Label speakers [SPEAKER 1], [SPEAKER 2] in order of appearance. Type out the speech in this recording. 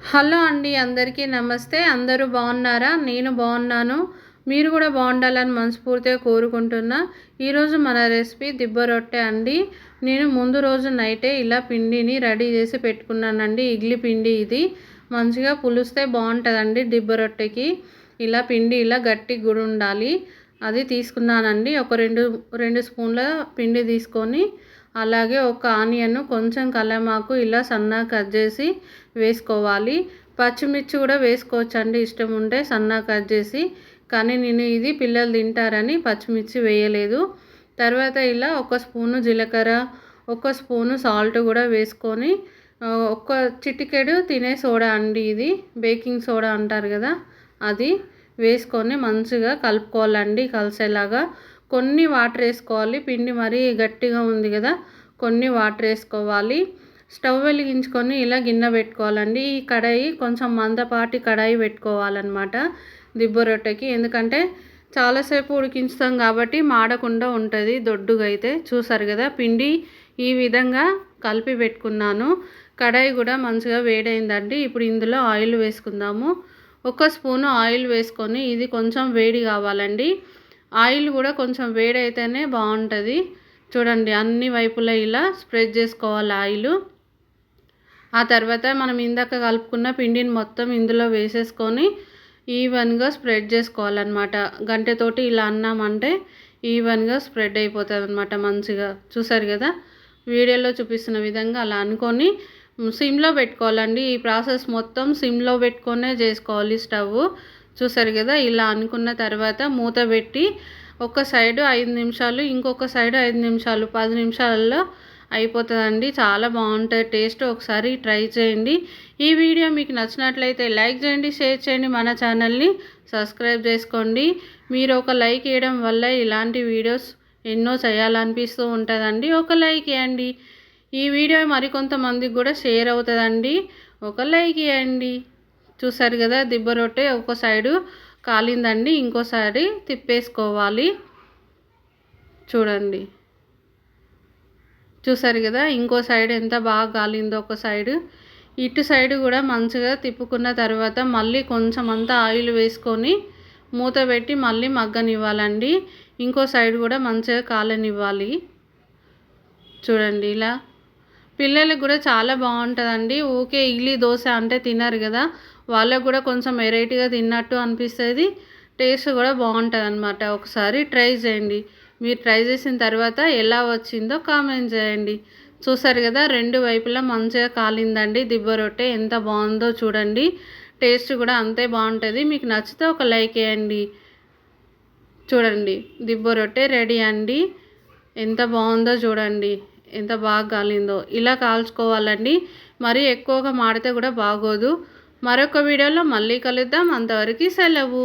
[SPEAKER 1] Hello అండి అందరికీ నమస్తే. అందరూ బాగున్నారా? నేను బాగున్నాను. మీరు కూడా బాగుండాలని మనస్ఫూర్తిగా కోరుకుంటున్నా. ఈరోజు మన రెసిపీ దిబ్బ రొట్టె అండి. నేను ముందు రోజు నైటే ఇలా పిండిని రెడీ చేసి పెట్టుకున్నానండి. ఇడ్లీ పిండి ఇది. మంచిగా పులిస్తే బాగుంటుందండి దిబ్బ రొట్టెకి. ఇలా పిండి ఇలా గట్టి గుడి ఉండాలి. అది తీసుకున్నానండి. ఒక రెండు రెండు స్పూన్ల పిండి తీసుకొని అలాగే ఒక ఆనియన్ కొంచెం కలమాకు ఇలా సన్నగా కట్ చేసి వేసుకోవాలి. పచ్చిమిర్చి కూడా వేసుకోవచ్చు అండి ఇష్టం ఉంటే సన్నగా కట్ చేసి. కానీ నేను ఇది పిల్లలు తింటారని పచ్చిమిర్చి వేయలేదు. తర్వాత ఇలా ఒక స్పూను జీలకర్ర ఒక స్పూను సాల్ట్ కూడా వేసుకొని ఒక చిటికెడు తినే సోడా అండి ఇది బేకింగ్ సోడా అంటారు కదా అది వేసుకొని మంచిగా కలుపుకోవాలండి కలిసేలాగా. కొన్ని వాటర్ వేసుకోవాలి. పిండి మరీ గట్టిగా ఉంది కదా కొన్ని వాటర్ వేసుకోవాలి. స్టవ్ వెలిగించుకొని ఇలా గిన్నె పెట్టుకోవాలండి. ఈ కడాయి కొంచెం మందపాటి కడాయి పెట్టుకోవాలన్నమాట దిబ్బ రొట్టెకి. ఎందుకంటే చాలాసేపు ఉడికించుతాం కాబట్టి మాడకుండా ఉంటుంది దొడ్డుగా అయితే. చూసారు కదా పిండి ఈ విధంగా కలిపి పెట్టుకున్నాను. కడాయి కూడా మంచిగా వేడైందండి. ఇప్పుడు ఇందులో ఆయిల్ వేసుకుందాము. ఒక స్పూను ఆయిల్ వేసుకొని ఇది కొంచెం వేడి కావాలండి. ఆయిల్ కూడా కొంచెం వేడైతేనే బాగుంటుంది. చూడండి అన్ని వైపులా ఇలా స్ప్రెడ్ చేసుకోవాలి ఆయిల్. ఆ తర్వాత మనం ఇందాక కలుపుకున్న పిండిని మొత్తం ఇందులో వేసేసుకొని ఈవెన్గా స్ప్రెడ్ చేసుకోవాలన్నమాట. గంటెతోటి ఇలా అన్నామంటే ఈవెన్గా స్ప్రెడ్ అయిపోతుంది అనమాట మంచిగా. చూసారు కదా? వీడియోలో చూపిస్తున్న విధంగా అలా అనుకొని సిమ్లో పెట్టుకోవాలండి. ఈ ప్రాసెస్ మొత్తం సిమ్లో పెట్టుకొనే చేసుకోవాలి స్టవ్. చూసారు కదా ఇలా అనుకున్న తర్వాత మూత పెట్టి ఒక సైడు ఐదు నిమిషాలు ఇంకొక సైడు ఐదు నిమిషాలు పది నిమిషాలలో అయిపోతుందండి. చాలా బాగుంటుంది టేస్ట్. ఒకసారి ట్రై చేయండి. ఈ వీడియో మీకు నచ్చినట్లయితే లైక్ చేయండి షేర్ చేయండి మన ఛానల్ని సబ్స్క్రైబ్ చేసుకోండి. మీరు ఒక లైక్ వేయడం వల్ల ఇలాంటి వీడియోస్ ఎన్నో చేయాలనిపిస్తూ ఉంటుందండి. ఒక లైక్ ఇవ్వండి ఈ వీడియో మరికొంతమందికి కూడా షేర్ అవుతుందండి. ఒక లైక్ ఇవ్వండి చూసారు కదా దిబ్బ రొట్టె ఒక సైడు కాలిందండి ఇంకోసారి తిప్పేసుకోవాలి. చూడండి. చూసారు కదా ఇంకో సైడ్ ఎంత బాగా కాలిందో ఒక సైడు. ఇటు సైడ్ కూడా మంచిగా తిప్పుకున్న తర్వాత మళ్ళీ కొంచెం అంతా ఆయిల్ వేసుకొని మూత పెట్టి మళ్ళీ మగ్గనివ్వాలండి. ఇంకో సైడ్ కూడా మంచిగా కాలనివ్వాలి. చూడండి ఇలా. పిల్లలకు కూడా చాలా బాగుంటుందండి. ఊకే ఇడ్లీ దోశ అంటే తినరు కదా వాళ్ళకు కూడా కొంచెం వెరైటీగా తిన్నట్టు అనిపిస్తుంది. టేస్ట్ కూడా బాగుంటుంది అనమాట ఒకసారి ట్రై చేయండి. మీరు ట్రై చేసిన తర్వాత ఎలా వచ్చిందో కామెంట్ చేయండి. చూసారు కదా రెండు వైపులా మంచిగా కాలిందండి. దిబ్బ రొట్టె ఎంత బాగుందో చూడండి. టేస్ట్ కూడా అంతే బాగుంటుంది. మీకు నచ్చితే ఒక లైక్ వేయండి. చూడండి దిబ్బ రొట్టె రెడీ అండి. ఎంత బాగుందో చూడండి. ఎంత బాగా కాలిందో. ఇలా కాల్చుకోవాలండి. మరీ ఎక్కువగా మాడితే కూడా బాగోదు. మరొక వీడియోలో మళ్ళీ కలుద్దాం. అంతవరకు సెలవు.